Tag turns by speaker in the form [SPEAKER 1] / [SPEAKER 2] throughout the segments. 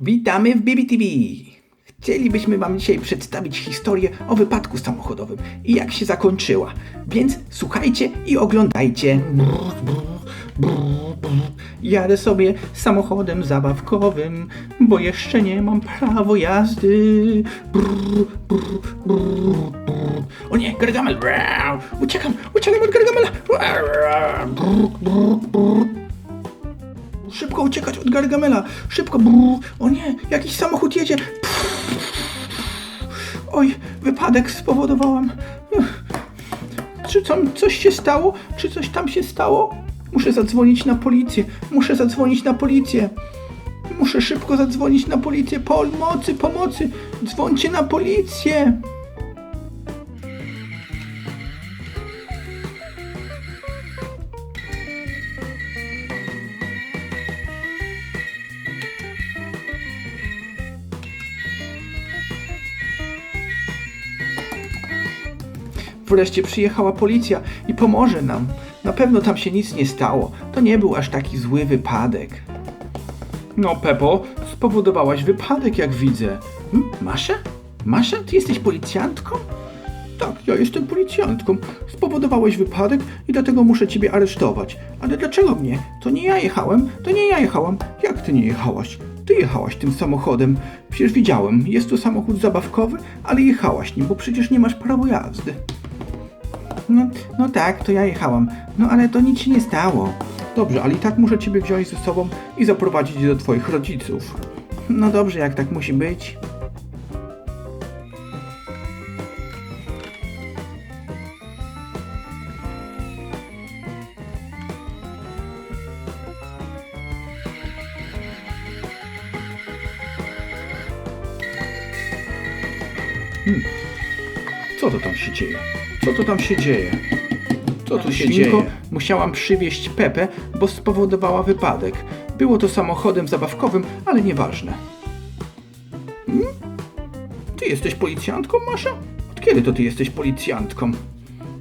[SPEAKER 1] Witamy w BBTV! Chcielibyśmy Wam dzisiaj przedstawić historię o wypadku samochodowym i jak się zakończyła. Więc słuchajcie i oglądajcie. Jadę sobie samochodem zabawkowym, bo jeszcze nie mam prawo jazdy. O nie, Gargamel! Uciekam, uciekam od Gargamela! Szybko uciekać od Gargamela! Szybko! Brrr. O nie! Jakiś samochód jedzie! Oj, wypadek spowodowałam. Czy tam coś się stało? Czy coś tam się stało? Muszę zadzwonić na policję. Muszę zadzwonić na policję. Muszę szybko zadzwonić na policję. Pomocy, pomocy! Dzwońcie na policję! Wreszcie przyjechała policja i pomoże nam. Na pewno tam się nic nie stało. To nie był aż taki zły wypadek. No, Pepo, spowodowałaś wypadek, jak widzę. Hm? Masza? Masza, ty jesteś policjantką? Tak, ja jestem policjantką. Spowodowałeś wypadek i dlatego muszę ciebie aresztować. Ale dlaczego mnie? To nie ja jechałem, to nie ja jechałam. Jak ty nie jechałaś? Ty jechałaś tym samochodem. Przecież widziałem, jest to samochód zabawkowy, ale jechałaś nim, bo przecież nie masz prawa jazdy. No, no tak, to ja jechałam. No ale to nic się nie stało. Dobrze, ale i tak muszę ciebie wziąć ze sobą i zaprowadzić do twoich rodziców. No dobrze, jak tak musi być. Co to tam się dzieje? Co to tam się dzieje? Co tu się
[SPEAKER 2] Świnko,
[SPEAKER 1] dzieje? Musiałam przywieźć Pepę, bo spowodowała wypadek. Było to samochodem zabawkowym, ale nieważne. Hmm? Ty jesteś policjantką, Masza? Od kiedy to ty jesteś policjantką?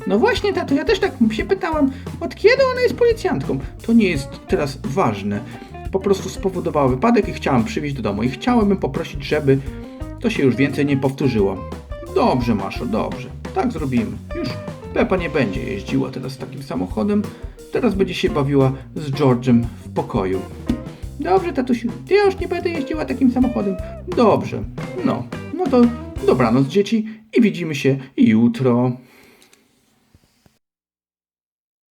[SPEAKER 1] No właśnie, tato, ja też tak się pytałam, od kiedy ona jest policjantką? To nie jest teraz ważne. Po prostu spowodowała wypadek i chciałam przywieźć do domu. I chciałem poprosić, żeby to się już więcej nie powtórzyło. Dobrze, Maszo, dobrze. Tak zrobimy. Już Pepa nie będzie jeździła teraz takim samochodem. Teraz będzie się bawiła z George'em w pokoju. Dobrze, tatusiu. Ja już nie będę jeździła takim samochodem. Dobrze. No, no to dobranoc, dzieci i widzimy się jutro.